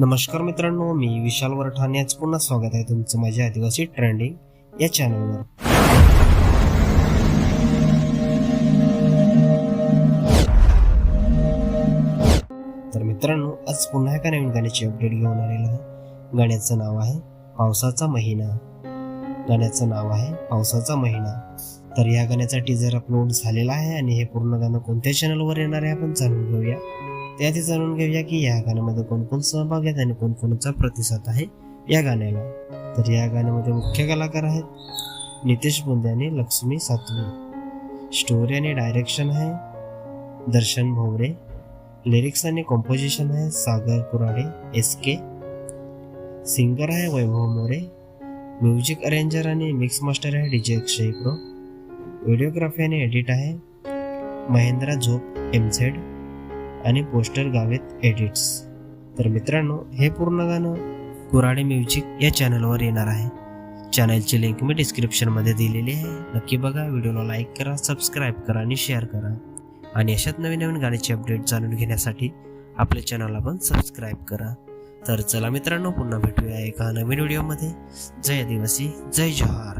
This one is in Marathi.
नमस्कार मित्रांनो मी विशाल वरठाणे. आज पुन्हा स्वागत आहे तुमचं माझ्या आदिवासी ट्रेंडिंग या चॅनलवर तर मित्रांनो आज पुन्हा एका नवीन गाण्याची अपडेट घेऊन आलेलो आहे गाण्याचं नाव आहे पावसाचा महिना. गाण्याचं नाव आहे पावसाचा महिना. तर या गाण्याचा टीजर अपलोड झालेला आहे आणि हे पूर्ण गाणं कोणत्या चॅनलवर येणार आहे आपण जाणून घेऊया. त्याआधी जाणून घेऊया की या गाण्यामध्ये कोणकोण सहभाग आहेत आणि कोणकोणचा प्रतिसाद आहे या गाण्याला. तर या गाण्यामध्ये मुख्य कलाकार आहेत नितेश बुंदे आणि लक्ष्मी सातवी. स्टोरी आणि डायरेक्शन आहे दर्शन भोवरे. लिरिक्स आणि कॉम्पोजिशन आहे Sagar Kurade S K singer आहे वैभव मोरे. म्युझिक अरेंजर आणि मिक्स मास्टर आहे डीजे अक्षय प्रो व्हिडिओग्राफी आणि एडिट आहे महेंद्रा झोप एम झेड आणि पोस्टर गावेत एडिट्स तर मित्रांनो हे पूर्ण गाणं कुराडे म्युझिक या चॅनलवर येणार आहे. चॅनलची लिंक मी डिस्क्रिप्शनमध्ये दिलेली आहे. नक्की बघा व्हिडिओला लाईक करा सबस्क्राईब करा आणि शेअर करा. आणि अशात नवीन नवीन गाण्याचे अपडेट जाणून घेण्यासाठी आपल्या चॅनलला पण सबस्क्राईब करा. तर चला मित्रांनो पुन्हा भेटूया एका नवीन व्हिडिओमध्ये जय आदिवासी जय जोहार.